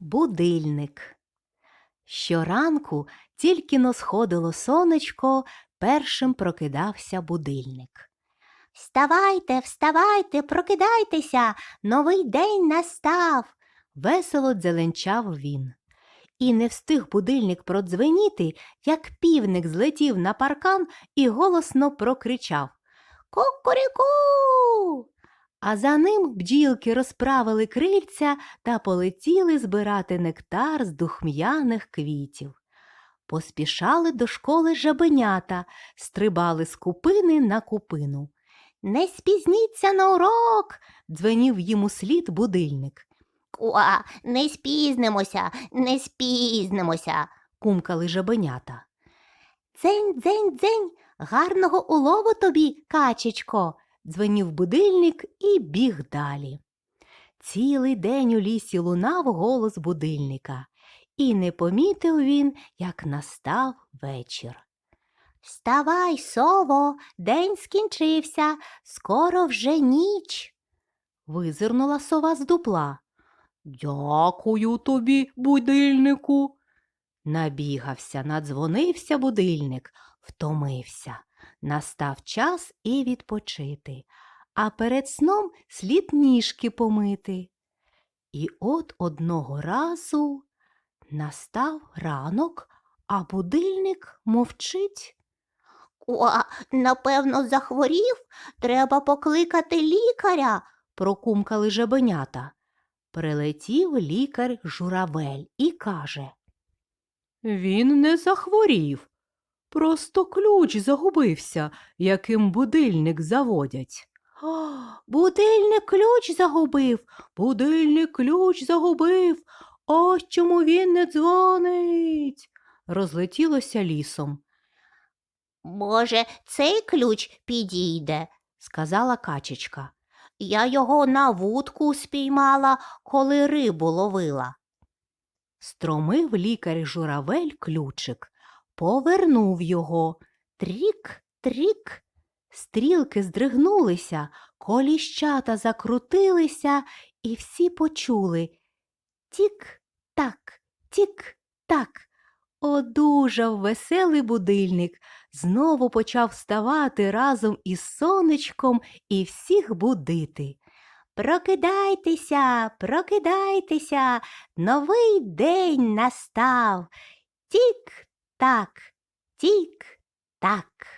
Будильник. Щоранку, тільки но сходило сонечко, першим прокидався будильник. Вставайте, вставайте, прокидайтеся, новий день настав. Весело дзеленчав він. І не встиг будильник продзвеніти, як півник злетів на паркан і голосно прокричав Кукуріку. А за ним бджілки розправили крильця та полетіли збирати нектар з духм'яних квітів. Поспішали до школи жабенята, стрибали з купини на купину. Не спізніться на урок, дзвенів їм у слід будильник. Куа, не спізнимося, не спізнимося. кумкали жабенята. Дзень, дзень, дзень, гарного улову тобі, качечко, дзвенів будильник і біг далі. Цілий день у лісі лунав голос будильника, і не помітив він, як настав вечір. Вставай, сово, день скінчився, скоро вже ніч. Визирнула сова з дупла. Дякую тобі, будильнику. Набігався, надзвонився будильник, втомився. Настав час і відпочити, а перед сном слід ніжки помити. І от одного разу настав ранок, а будильник мовчить. Куа, напевно, захворів. Треба покликати лікаря. Прокумкали жабенята. Прилетів лікар журавель і каже Він не захворів. Просто ключ загубився, яким будильник заводять. «А, Будильник ключ загубив, будильник ключ загубив. Ось чому він не дзвонить. Розлетілося лісом, Може, цей ключ підійде. сказала качечка. Я його на вудку спіймала, коли рибу ловила. Стромив лікар журавель ключик, повернув його. Трік, трік. Стрілки здригнулися, коліщата закрутилися, і всі почули Тік-так, тік-так. Одужав веселий будильник, знову почав вставати разом із сонечком і всіх будити. Прокидайтеся, прокидайтеся, новий день настав. Тік-так, тік-так.